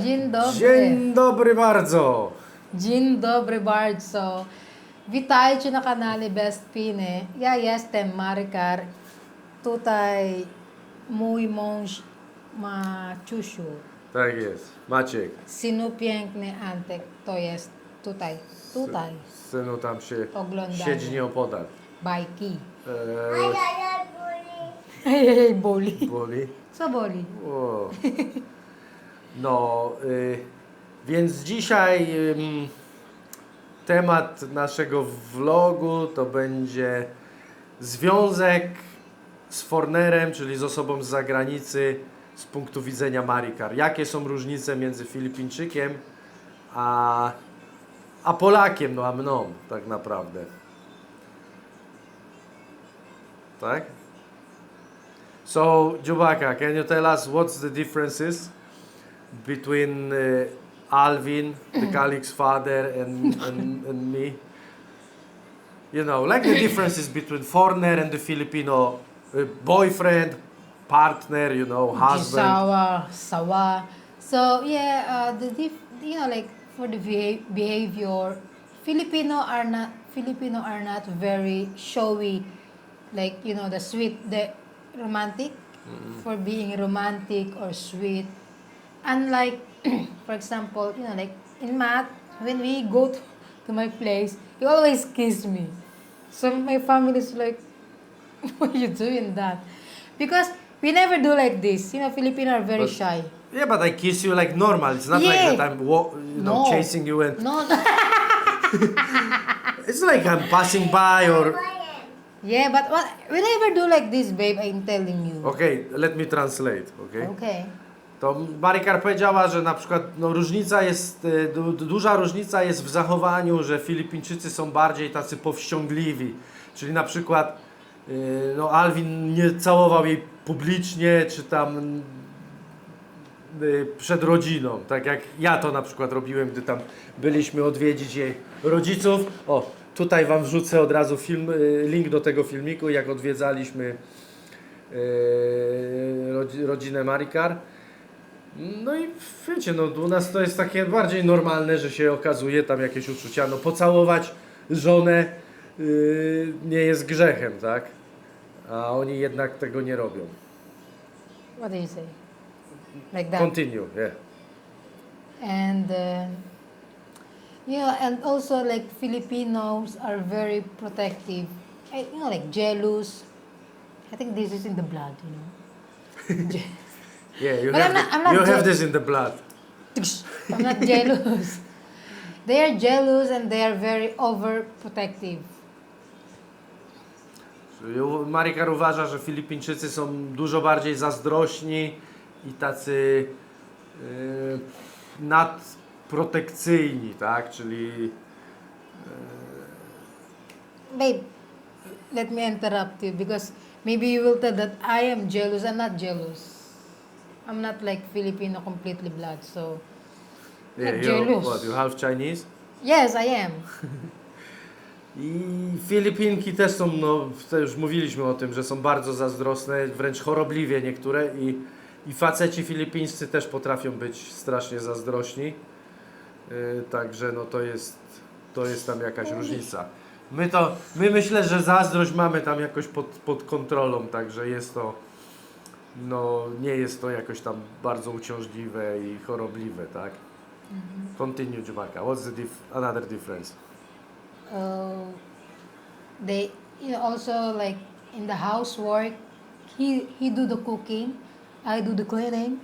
Dzień dobry. Dzień dobry bardzo. Dzień dobry bardzo. Witajcie na kanale Best Piny. Ja jestem Marikar. Tutaj mój mąż Maciusiu. Tak jest. Maciek, Synu piękny Antek. To jest tutaj. Tutaj. synu tam się Oglądamy. siedzi nieopodal. Bajki. Eee, hej, boli. boli? Co boli? O. No, y, więc dzisiaj ym, temat naszego vlogu to będzie związek z foreignerem, czyli z osobą z zagranicy z punktu widzenia Marikar. Jakie są różnice między Filipińczykiem a, a Polakiem, no a mną tak naprawdę. Tak? So, Jubaka, can you tell us what's the differences between uh, Alvin, the colleague's father, and, and, and me? You know, like the differences between foreigner and the Filipino uh, boyfriend, partner, you know, husband. Sawa, sawa. So yeah, uh, the dif- you know like for the beha- behavior, Filipino are not Filipino are not very showy, like you know the sweet, the romantic for being romantic or sweet. Unlike, for example, you know like in math, when we go to, to my place, he always kiss me. So my family is like, why are you doing that? Because we never do like this. You know, Filipino are very But- shy. Yeah, but I kiss you like normal. It's not Yeah. like that I'm wa- you know No. chasing you and No, it's like I'm passing by or yeah, but what, we never do like this, babe. I'm telling you. okay, let me translate, okay? Okay. To Marikar powiedziała, że na przykład no, różnica jest, y, du, du- duża różnica jest w zachowaniu, że Filipińczycy są bardziej tacy powściągliwi. Czyli na przykład y, no, Alvin nie całował jej publicznie, czy tam y, przed rodziną, tak jak ja to na przykład robiłem, gdy tam byliśmy odwiedzić jej rodziców. O, tutaj Wam wrzucę od razu film, link do tego filmiku, jak odwiedzaliśmy rodzi- rodzinę Marikar. No i wiecie, no u nas to jest takie bardziej normalne, że się okazuje tam jakieś uczucia. No pocałować żonę yy, nie jest grzechem, tak? A oni jednak tego nie robią. What do you say? Like that. Continue, yeah. and uh, know, and also like Filipinos are very protective. You know, like jealous. I think this is in the blood. You know. Yeah, you, But have, I'm not- I'm not you have this in the blood. I'm not jealous. they are jealous and they are very overprotective. Marikar uważa, że Filipińczycy są dużo bardziej zazdrośni i tacy yy, nadprotekcyjni, tak? Czyli Babe, let me interrupt you because maybe you will tell that I am jealous. I'm not jealous. I'm not like Filipino completely blood. So yeah, Not you, jealous. what, you half Chinese? yes, I am. I Filipinki też są, no to już mówiliśmy o tym, że są bardzo zazdrosne, wręcz chorobliwie niektóre i, i faceci filipińscy też potrafią być strasznie zazdrośni. Yy, także no to jest, to jest tam jakaś różnica. My to, my myślę, że zazdrość mamy tam jakoś pod, pod kontrolą, także jest to, no nie jest to jakoś tam bardzo uciążliwe i chorobliwe, tak? Continue, Jubaka. What's the dif- another difference? uh, they you know also like in the housework he he do the cooking i do the cleaning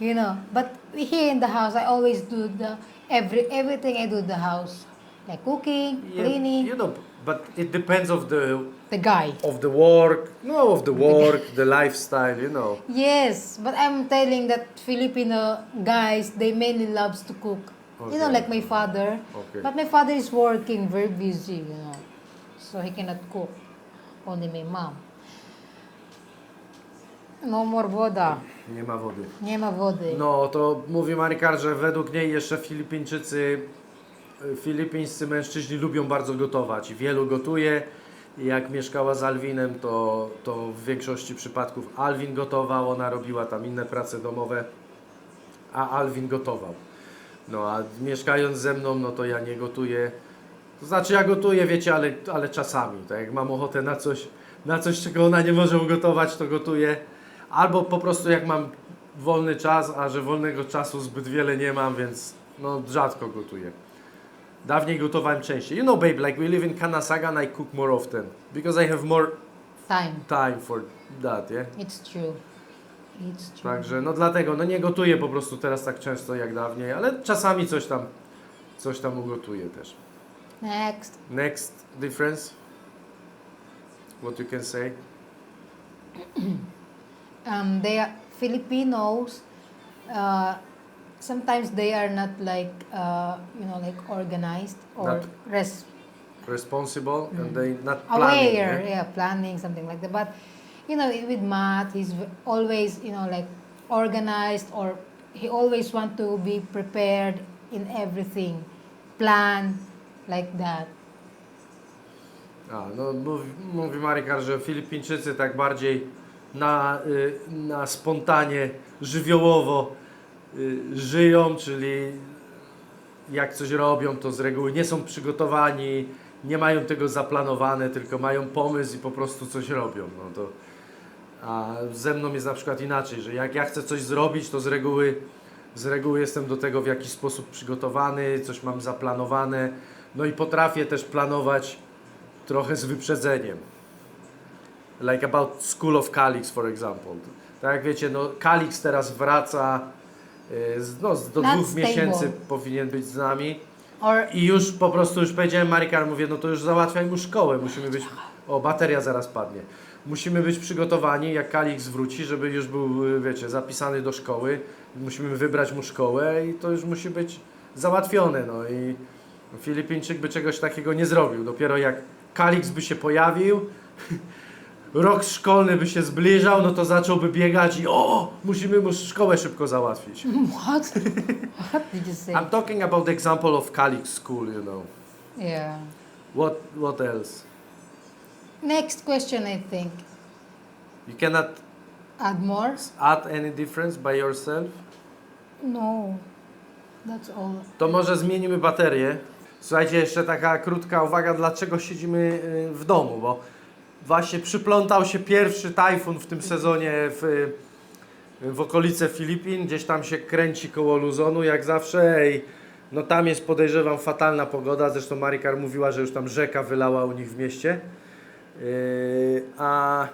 you know but here in the house i always do the every everything i do the house like cooking Yeah, cleaning You know, but it depends of the the guy of the work. No, of the work, the lifestyle. You know. yes but i'm telling that filipino guys they mainly loves to cook you know like my father Okay. But my father is working, very busy, you know. So he cannot cook. Only my mom. No more woda. Nie ma wody. Nie ma wody. No, to mówi Marikar, że według niej jeszcze Filipińczycy, filipińscy mężczyźni lubią bardzo gotować. Wielu gotuje. Jak mieszkała z Alwinem, to, to w większości przypadków Alwin gotował, ona robiła tam inne prace domowe. a Alvin gotował. No a mieszkając ze mną, no to ja nie gotuję. To znaczy ja gotuję, wiecie, ale, ale czasami. Tak jak mam ochotę na coś, na coś, czego ona nie może ugotować, to gotuję. Albo po prostu jak mam wolny czas, a że wolnego czasu zbyt wiele nie mam, więc no rzadko gotuję. Dawniej gotowałem częściej. You know, babe, like we live in Kanasaga and I cook more often because I have more Time. time for that, yeah? It's true. It's true. Także no dlatego, no nie gotuję po prostu teraz tak często jak dawniej, ale czasami coś tam, coś tam ugotuję też. Next. Next difference? What you can say? um, they are Filipinos. Uh, sometimes they are not like uh, you know like organized or Not res- Responsible and Mm. they not planning. aware. yeah? Yeah, planning something like that. But you know, with Matt, he's v- always you know like organized or he always want to be prepared in everything, plan like that. A, no mówi, mówi Marykar, że Filipińczycy tak bardziej na, y, na spontanie, żywiołowo żyją, czyli jak coś robią, to z reguły nie są przygotowani, nie mają tego zaplanowane, tylko mają pomysł i po prostu coś robią. No to, a ze mną jest na przykład inaczej, że jak ja chcę coś zrobić, to z reguły, z reguły jestem do tego w jakiś sposób przygotowany, coś mam zaplanowane, no i potrafię też planować trochę z wyprzedzeniem. Like about School of Calix, for example. Tak jak wiecie, no Calix teraz wraca, y, no, z- do Not dwóch stable. miesięcy powinien być z nami. Or I już po prostu już powiedziałem Marikar, mówię, no to już załatwiaj mu szkołę, musimy być, o bateria zaraz padnie. Musimy być przygotowani, jak Kalix wróci, żeby już był, y, wiecie, zapisany do szkoły. Musimy wybrać mu szkołę i to już musi być załatwione, no i Filipińczyk by czegoś takiego nie zrobił. Dopiero jak Kalix by się pojawił, rok szkolny by się zbliżał, no to zacząłby biegać i o, musimy mu szkołę szybko załatwić. what? what did you say? I'm talking about the example of Kalix school, you know. yeah. What what else? Next question, I think. You cannot Add more? add any difference by yourself? No. That's all. To może zmienimy baterię. Słuchajcie, jeszcze taka krótka uwaga, dlaczego siedzimy y, w domu, bo właśnie przyplątał się pierwszy tajfun w tym sezonie w, w okolice Filipin, gdzieś tam się kręci koło Luzonu, jak zawsze. I no tam jest podejrzewam fatalna pogoda, zresztą Marikar mówiła, że już tam rzeka wylała u nich w mieście. Yy, a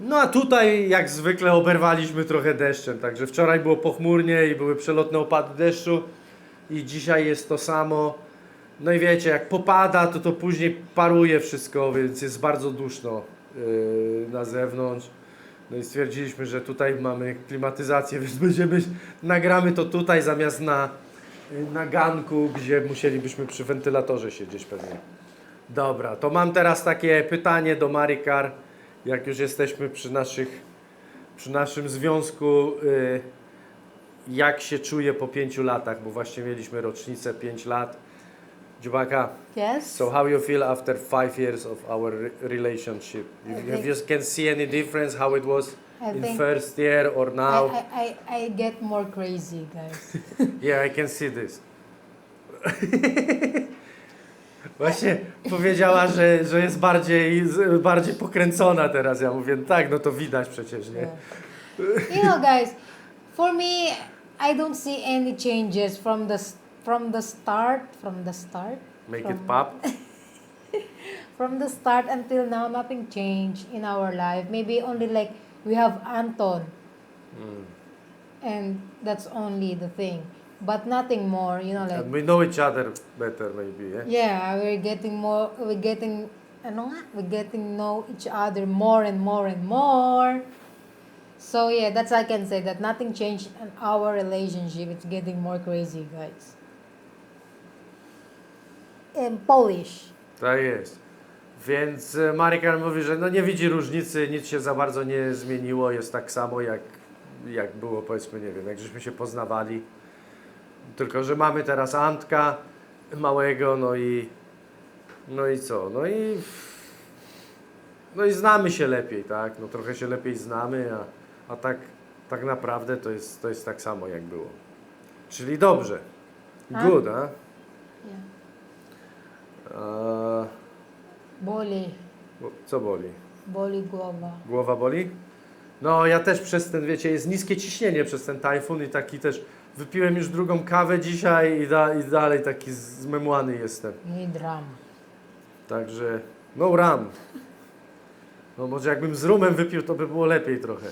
no a tutaj jak zwykle oberwaliśmy trochę deszczem, także wczoraj było pochmurnie i były przelotne opady deszczu i dzisiaj jest to samo. No i wiecie, jak popada, to to później paruje wszystko, więc jest bardzo duszno yy, na zewnątrz. No i stwierdziliśmy, że tutaj mamy klimatyzację, więc będziemy, nagramy to tutaj zamiast na, na ganku, gdzie musielibyśmy przy wentylatorze siedzieć pewnie. Dobra, to mam teraz takie pytanie do Marikar, jak już jesteśmy przy naszych, przy naszym związku, y, jak się czuje po pięciu latach, bo właśnie mieliśmy rocznicę 5 lat. Dziubaka, Yes? so how you feel after five years of our re- relationship? You, I have think- you can see any difference how it was I in first year or now? I, I, I, I get more crazy, guys. Yeah, I can see this. Właśnie powiedziała, że, że jest bardziej, bardziej pokręcona teraz. Ja mówię, tak, no to widać przecież, nie? Yeah. you know, guys, for me, I don't see any changes from the from the start. From the start. Make from, it pop. From the start until now, nothing changed in our life. Maybe only like we have Anton, Mm. and that's only the thing. But nothing more. You know, like And we know each other better maybe, yeah? Yeah, we're getting more, we're getting, ano nga, we're getting know each other more and more and more. So yeah, that's I can say that nothing changed in our relationship. It's getting more crazy, guys. In Polish. Tak jest. Więc e, Marikar mówi, że no nie widzi różnicy, nic się za bardzo nie zmieniło, jest tak samo jak, jak było powiedzmy, nie wiem, jak żeśmy się poznawali. Tylko, że mamy teraz Antka małego, no i no i co? No i no i znamy się lepiej, tak? No trochę się lepiej znamy, a, a tak tak naprawdę to jest, to jest tak samo jak było. Czyli dobrze. A? Good, a? Yeah. Eee, Boli. co boli? Boli głowa. Głowa boli? No, ja też przez ten, wiecie, jest niskie ciśnienie przez ten tajfun i taki też wypiłem już drugą kawę dzisiaj i, da, i dalej taki zmemłany jestem. I dram. Także no ram. No może jakbym z rumem wypił, to by było lepiej trochę.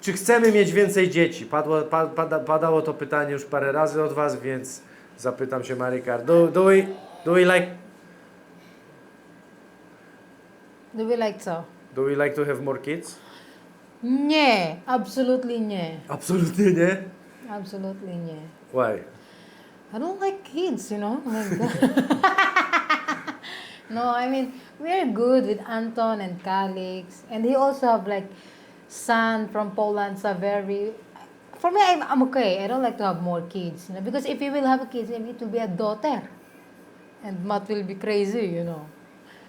Czy chcemy mieć więcej dzieci? Padło, pa, pada, padało to pytanie już parę razy od Was, więc zapytam się Marikar. Do, do, we, do we like Do we like co? do we like to have more kids? Nie, absolutely nie. Absolutnie nie. Absolutely nie. Why? I don't like kids, you know. Like no, I mean we're good with Anton and Calix, and he also have like son from Poland. So very, for me, I'm, I'm okay. I don't like to have more kids, you know, because if you will have a kid, then it will be a daughter, and Matt will be crazy, you know.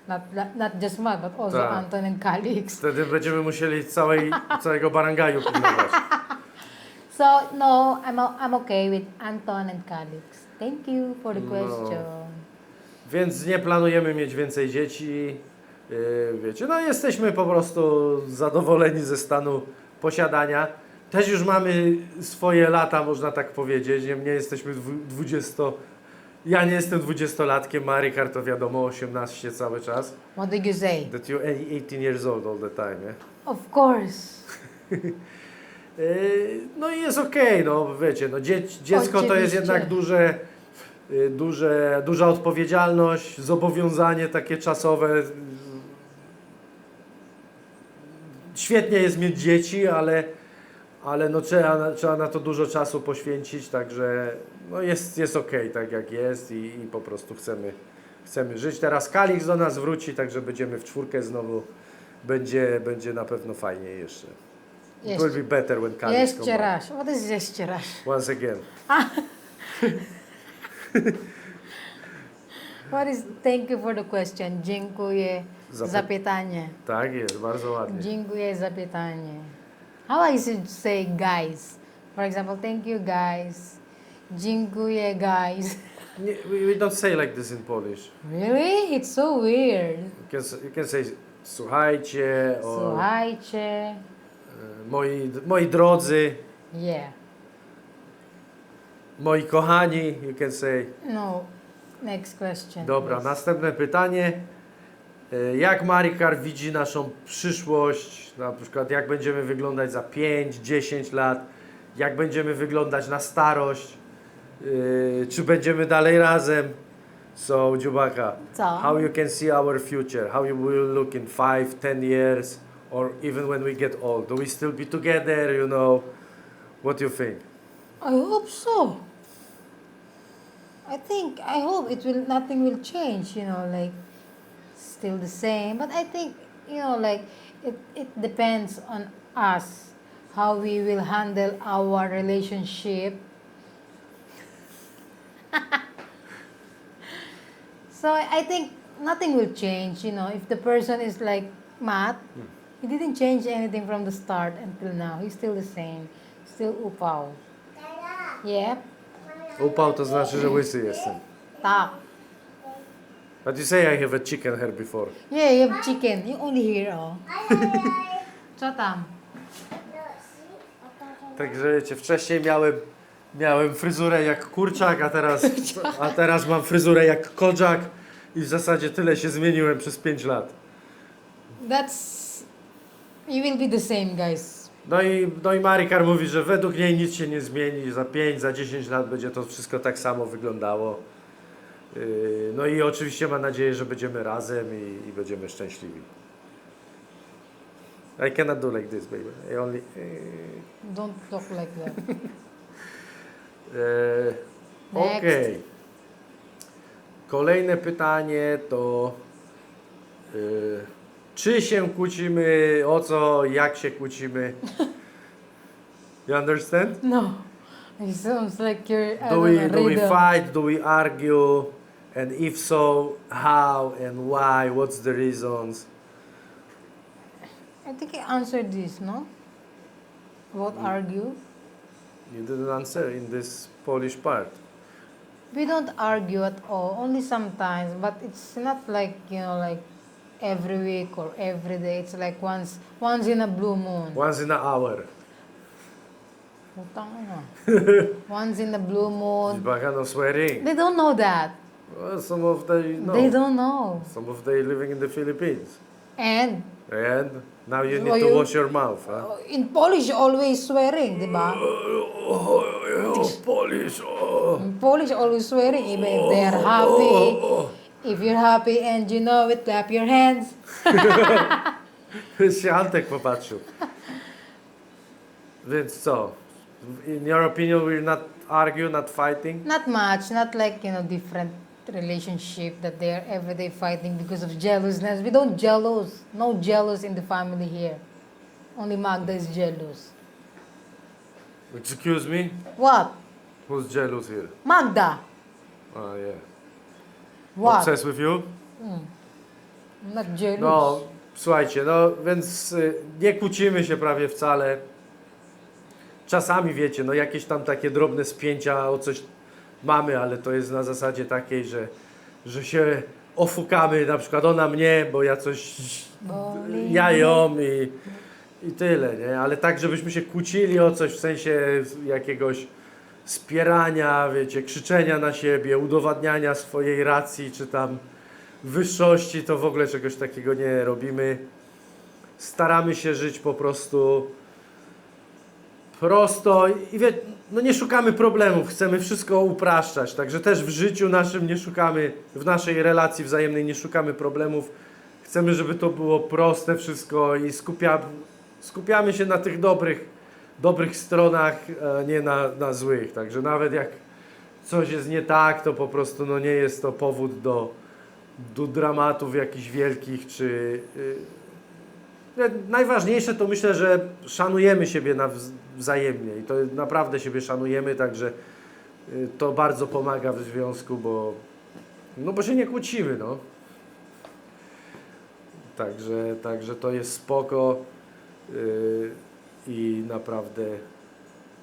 Not, not, not just Matt, but also Tak. Anton and Calix. Wtedy będziemy musieli całej, całego barangaju pilnować. So no, I'm o- I'm okay with Anton and Calix. Thank you for the No. question. Więc nie planujemy mieć więcej dzieci. Yy, wiecie, no jesteśmy po prostu zadowoleni ze stanu posiadania. Też już mamy swoje lata, można tak powiedzieć. Nie, nie jesteśmy dwu- 20. Ja nie jestem dwudziestolatkiem, Marikar to wiadomo 18 cały czas. What did you say? That you 18 years old all the time, nie? Of course. Yy, No i jest okej, no wiecie, no dzie dziecko to jest Oczywiście. jednak duże, yy, duże, duża odpowiedzialność, zobowiązanie takie czasowe. Świetnie jest mieć dzieci, ale, ale no trzeba, na- trzeba na to dużo czasu poświęcić, także no jest, jest okej tak jak jest i, i po prostu chcemy, chcemy żyć. Teraz Kalix do nas wróci, także będziemy w czwórkę znowu. Będzie, będzie na pewno fajniej jeszcze. It will be better when Kalix Jeszcze back. raz. What is jeszcze raz? Once again. What is, thank you for the question. Dziękuję Zapy- za pytanie. Tak jest, bardzo ładnie. Dziękuję za pytanie. How I should say guys? For example, thank you guys. Dziękuję guys. We, we don't say like this in Polish. Really? It's so weird. You can, you can say słuchajcie, or Słuchajcie. e, moi, moi drodzy, Yeah. moi kochani, you can say. No. Next question. Dobra, please. następne pytanie. E, Jak Marikar widzi naszą przyszłość? Na przykład jak będziemy wyglądać za 5-10 lat? Jak będziemy wyglądać na starość? E, Czy będziemy dalej razem? So, Dziubaka, Co? how you can see our future? How you will look in 5, 10 years? Or even when we get old? Do we still be together, you know? What do you think? I hope so. I think I hope it will nothing will change, you know, like still the same. But I think, you know, like it, it depends on us how we will handle our relationship. so I I think nothing will change, you know, if the person is like Matt, hmm. he didn't change anything from the start until now. He's still the same. Still upaw. Yep. Upał to znaczy, że łysy jestem. Tak. But you say I have a chicken hair before. Yeah, you have chicken. You only hear, oh. Co tam? Także wiecie, wcześniej miałem, miałem fryzurę jak kurczak, a teraz, a teraz mam fryzurę jak kodzak i w zasadzie tyle się zmieniłem przez 5 lat. That's... You will be the same, guys. No i, no i Marikar mówi, że według niej nic się nie zmieni, za 5, za 10 lat będzie to wszystko tak samo wyglądało. Yy, No i oczywiście ma nadzieję, że będziemy razem i, i będziemy szczęśliwi. I cannot do like this, baby. I only... Yy. Don't talk like that. Next. Okej. Kolejne pytanie to czy się kłócimy, o co, jak się kłócimy? You understand? No. It sounds like you're... I Do we, know, do we fight? Do we argue? And if so, how and why? What's the reasons? I think I answered this, no? About mm. argue? You didn't answer in this Polish part. We don't argue at all, only sometimes, but it's not like, you know, like every week or every day. It's like once once in a blue moon. Once in an hour. Putang ina. once in a blue moon. No swearing. They don't know that. Well, some of they know. They don't know. Some of they living in the Philippines. And And now you So need to you- wash your mouth. Huh? Oh, in Polish, always swearing, di ba? Oh, oh, oh Polish. Oh. In Polish, always swearing, even if they are happy. If you're happy and you know it, clap your hands. się Antek popatrzył. Więc co? In your opinion, we're not argue, not fighting? Not much, not like, you know, different relationship that they are everyday fighting because of jealousness. We don't jealous. No jealous in the family here. Only Magda is jealous. Excuse me? What? Who's jealous here? Magda. Oh, yeah. What? Obsessed with you? I'm not jealous. No, słuchajcie, no więc y, nie kłócimy się prawie wcale. Czasami wiecie, no jakieś tam takie drobne spięcia o coś mamy, ale to jest na zasadzie takiej, że, że się ofukamy, na przykład ona mnie, bo ja coś, ja ją i, i tyle, nie? Ale tak, żebyśmy się kłócili o coś w sensie jakiegoś spierania, wiecie, krzyczenia na siebie, udowadniania swojej racji, czy tam wyższości, to w ogóle czegoś takiego nie robimy. Staramy się żyć po prostu prosto i wie, no nie szukamy problemów, chcemy wszystko upraszczać. Także też w życiu naszym nie szukamy, w naszej relacji wzajemnej nie szukamy problemów. Chcemy, żeby to było proste wszystko i skupia, skupiamy się na tych dobrych, dobrych stronach, a nie na, na złych. Także nawet jak coś jest nie tak, to po prostu no nie jest to powód do, do dramatów jakichś wielkich, czy... y, nie, Najważniejsze to myślę, że szanujemy siebie wzajemnie i to naprawdę siebie szanujemy, także y, to bardzo pomaga w związku, bo, no bo się nie kłócimy, no. Także, także to jest spoko y, i naprawdę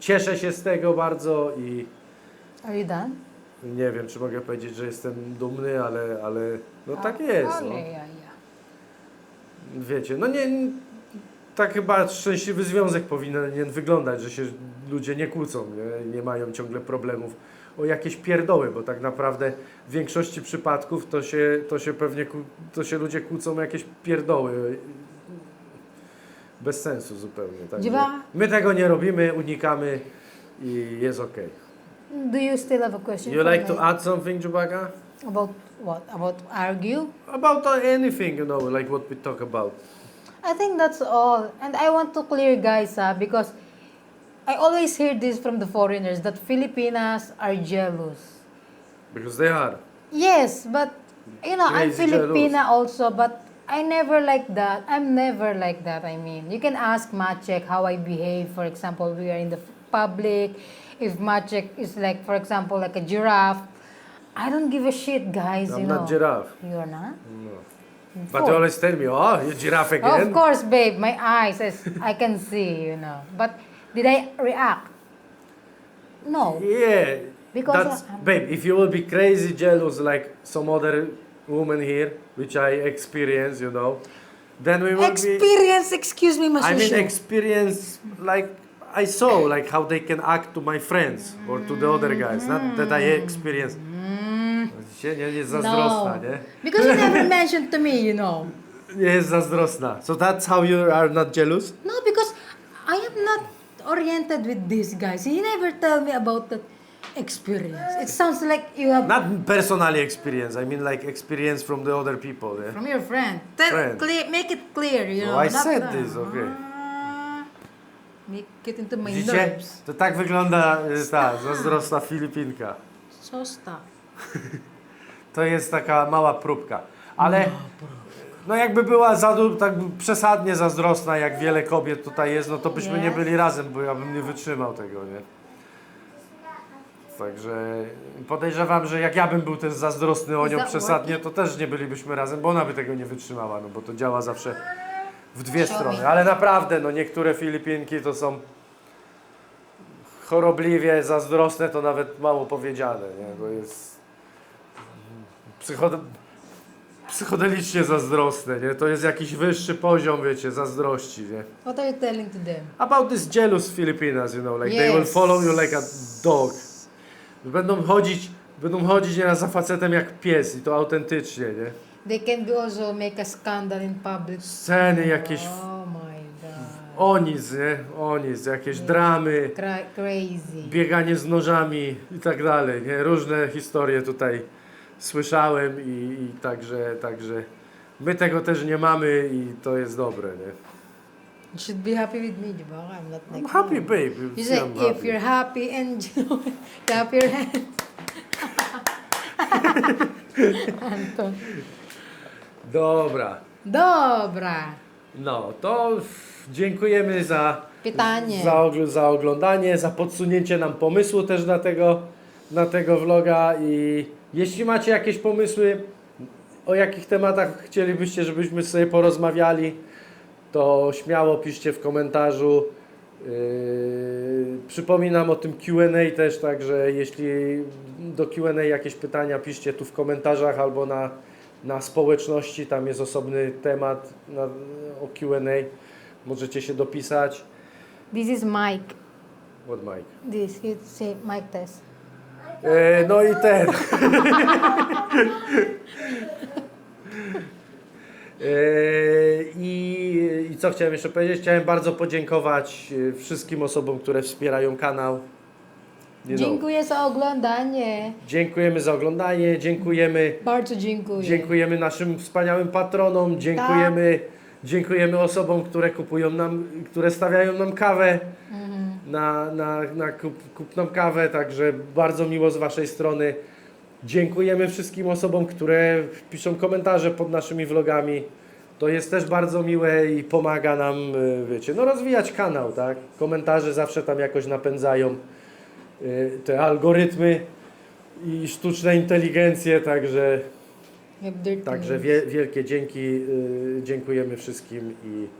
cieszę się z tego bardzo i nie wiem, czy mogę powiedzieć, że jestem dumny, ale, ale no tak jest. No. Wiecie, no nie, tak chyba szczęśliwy związek powinien wyglądać, że się ludzie nie kłócą, nie, nie mają ciągle problemów o jakieś pierdoły, bo tak naprawdę w większości przypadków to się, to się pewnie to się ludzie kłócą o jakieś pierdoły. Bez sensu zupełnie. Także Dziwa- my tego nie robimy, unikamy i jest ok. Do you still have a question You for like me? to add something, Chewbacca? About what? About argue? About anything, you know, like what we talk about. I think that's all. And I want to clear, guys, ah, because I always hear this from the foreigners that Filipinas are jealous. Because they are. Yes, but you know, I'm Crazy Filipina also, but I never like that. I'm never like that. I mean, you can ask Maciek how I behave. For example, we are in the f- public. If Maciek is like, for example, like a giraffe, I don't give a shit, guys. I'm you know. not giraffe. You're not. No. But you always tell me, oh, you giraffe again. Of course, babe. My eyes, as I can see, you know. But did I react? No. Yeah. Because That's, of- babe, if you will be crazy jealous like some other woman here, which I experience, you know, then we will be. Experience, excuse me, I mean, experience like I saw, like how they can act to my friends or to the other guys. Not that I mm-hmm. experienced. Widzicie, Nie, nie jest zazdrosna, no. nie? Because you never mentioned to me, you know. Nie jest zazdrosna. So that's how you are not jealous? No, because I am not oriented with these guys. You never tell me about that experience. It sounds like you have Not personally experience. I mean like experience from the other people. Yeah? from your friend. Tell, Friend. Clear, make it clear, you No, know. I not said this, okay. Ah, make it into my Widzicie? nerves. To tak wygląda y, ta zazdrosna Filipinka. So stop. To jest taka mała próbka. Ale no jakby była za, tak przesadnie zazdrosna, jak wiele kobiet tutaj jest, no to byśmy nie Yes. byli razem, bo ja bym nie wytrzymał tego, nie? Także podejrzewam, że jak ja bym był też zazdrosny o nią that przesadnie, to też nie bylibyśmy razem, bo ona by tego nie wytrzymała, no bo to działa zawsze w dwie strony. Ale naprawdę, no niektóre Filipinki to są chorobliwie zazdrosne to nawet mało powiedziane, nie? Bo jest psychod... psychodelicznie zazdrosne, nie? To jest jakiś wyższy poziom, wiecie, zazdrości, nie? What are you telling to them? About this jealous Filipinas, you know, like they will Yes. follow you like a dog. Będą chodzić, będą chodzić nieraz za facetem jak pies i to autentycznie, nie? They can be also make a scandal in public. Sceny jakieś Oh my god. o nic, nie? O nic, jakieś dramy, Cra- crazy. bieganie z nożami i tak dalej, nie? Różne historie tutaj słyszałem i, i także, także my tego też nie mamy i to jest dobre, nie? You should be happy with me, di ba? I'm not like I'm happy, you. babe. You say, I'm if happy. you're happy and clap your hands. Anton. Dobra. Dobra. No, to dziękujemy za, Pytanie. za, ogl- za oglądanie, za podsunięcie nam pomysłu też na tego, na tego vloga i jeśli macie jakieś pomysły, o jakich tematach chcielibyście, żebyśmy sobie porozmawiali, to śmiało piszcie w komentarzu. Yy, przypominam o tym Q&A też, także jeśli do Q&A jakieś pytania piszcie tu w komentarzach albo na, na społeczności, tam jest osobny temat na, o Q&A, możecie się dopisać. This is Mike. What Mike? This, say Mike test. E, no i ten. E, I, I co chciałem jeszcze powiedzieć? Chciałem bardzo podziękować e, wszystkim osobom, które wspierają kanał. You know, Dziękuję za oglądanie. Dziękujemy za oglądanie, dziękujemy, Bardzo dziękuję. dziękujemy naszym wspaniałym patronom, dziękujemy, dziękujemy osobom, które kupują nam, które stawiają nam kawę Mhm. Na, na, na kup, kupną kawę, także bardzo miło z Waszej strony. Dziękujemy wszystkim osobom, które piszą komentarze pod naszymi vlogami. To jest też bardzo miłe i pomaga nam, y, wiecie, no rozwijać kanał, tak? Komentarze zawsze tam jakoś napędzają y, te algorytmy i sztuczne inteligencje, także, także wie, wielkie dzięki, y, dziękujemy wszystkim i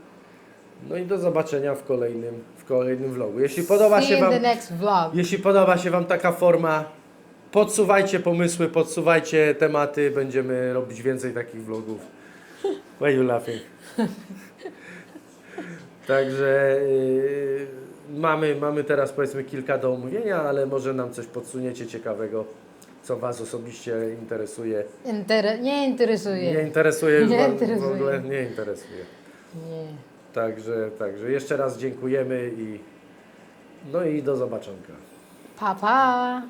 no i do zobaczenia w kolejnym, w kolejnym vlogu. Jeśli podoba See się you in Wam the next vlog. jeśli podoba się Wam taka forma, podsuwajcie pomysły, podsuwajcie tematy, będziemy robić więcej takich vlogów. Why you laughing? Także yy, mamy, mamy teraz powiedzmy kilka do omówienia, ale może nam coś podsuniecie ciekawego, co Was osobiście interesuje. Inter- nie interesuje. Nie interesuje Nie w interesuje. ogóle, nie interesuje. Nie. Także, także jeszcze raz dziękujemy i no i do zobaczonka. Pa, pa.